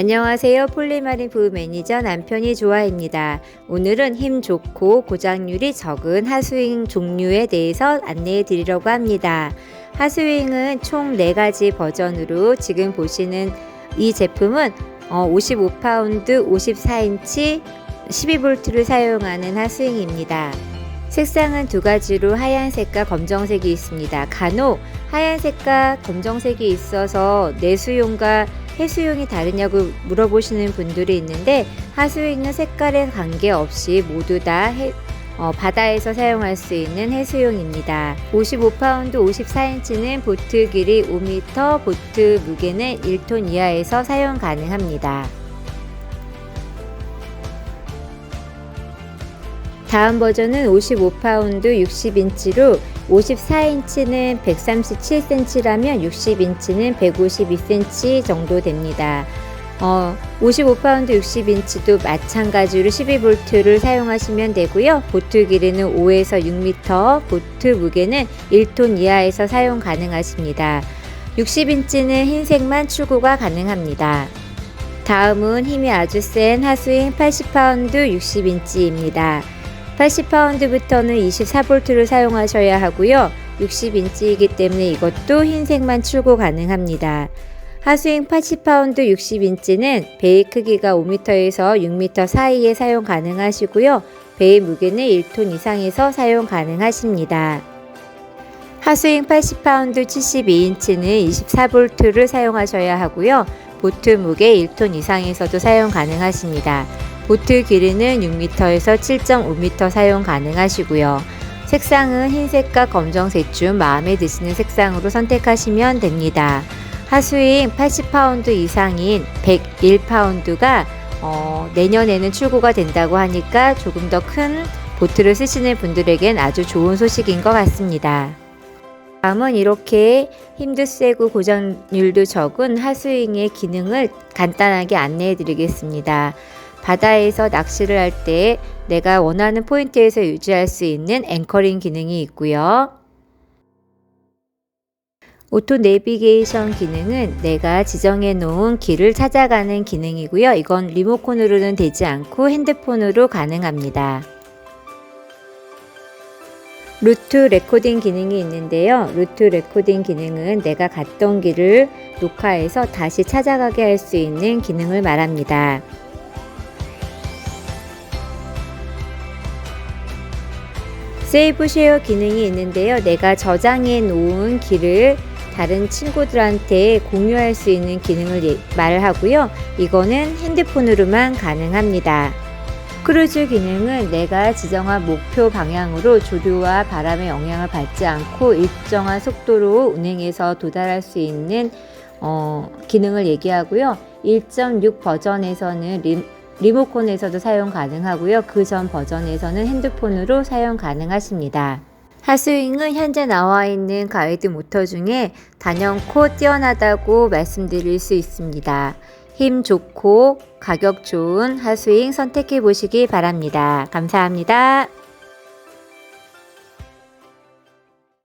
안녕하세요. 폴리마린 부부 매니저 남편이 좋아입니다. 오늘은 힘 좋고 고장률이 적은 하스윙 종류에 대해서 안내해 드리려고 합니다. 하스윙은 총 4가지 버전으로 지금 보시는 이 제품은 55파운드 54인치 12볼트를 사용하는 하스윙입니다. 색상은 두 가지로 하얀색과 검정색이 있습니다. 간혹 하얀색과 검정색이 있어서 내수용과 해수용이 다르냐고 물어보시는 분들이 있는데 하수용은 색깔에 관계없이 모두 다 해, 어, 바다에서 사용할 수 있는 해수용입니다. 55파운드 54인치는 보트 길이 5m, 보트 무게는 1톤 이하에서 사용 가능합니다. 다음 버전은 55파운드 60인치로 54인치는 137cm라면 60인치는 152cm 정도 됩니다. 어, 55파운드 60인치도 마찬가지로 12볼트를 사용하시면 되고요. 보트 길이는 5에서 6m, 보트 무게는 1톤 이하에서 사용 가능하십니다. 60인치는 흰색만 출고가 가능합니다. 다음은 힘이 아주 센 하스윙 80파운드 60인치입니다. 80파운드부터는 24볼트를 사용하셔야 하고요. 60인치이기 때문에 이것도 흰색만 출고 가능합니다. 하스윙 80파운드 60인치는 배의 크기가 5m에서 6m 사이에 사용 가능하시고요. 배의 무게는 1톤 이상에서 사용 가능하십니다. 하스윙 80파운드 72인치는 24볼트를 사용하셔야 하고요. 보트 무게 1톤 이상에서도 사용 가능하십니다. 보트 길이는 6m에서 7.5m 사용 가능하시고요. 색상은 흰색과 검정색 중 마음에 드시는 색상으로 선택하시면 됩니다. 하스윙 80파운드 이상인 101파운드가 어, 내년에는 출고가 된다고 하니까 조금 더 큰 보트를 쓰시는 분들에겐 아주 좋은 소식인 것 같습니다. 다음은 이렇게 힘도 세고 고장률도 적은 하스윙의 기능을 간단하게 안내해 드리겠습니다. 바다에서 낚시를 할 때 내가 원하는 포인트에서 유지할 수 있는 앵커링 기능이 있고요. 오토 내비게이션 기능은 내가 지정해 놓은 길을 찾아가는 기능이고요. 이건 리모컨으로는 되지 않고 핸드폰으로 가능합니다. 루트 레코딩 기능이 있는데요. 루트 레코딩 기능은 내가 갔던 길을 녹화해서 다시 찾아가게 할 수 있는 기능을 말합니다. 세이브 쉐어 기능이 있는데요. 내가 저장해 놓은 길을 다른 친구들한테 공유할 수 있는 기능을 예, 말하고요. 이거는 핸드폰으로만 가능합니다. 크루즈 기능은 내가 지정한 목표 방향으로 조류와 바람의 영향을 받지 않고 일정한 속도로 운행해서 도달할 수 있는 어, 기능을 얘기하고요. 1.6 버전에서는 리, 리모컨에서도 사용 가능하고요. 그 전 버전에서는 핸드폰으로 사용 가능하십니다. 하스윙은 현재 나와 있는 가이드 모터 중에 단연코 뛰어나다고 말씀드릴 수 있습니다. 힘 좋고 가격 좋은 하스윙 선택해 보시기 바랍니다. 감사합니다.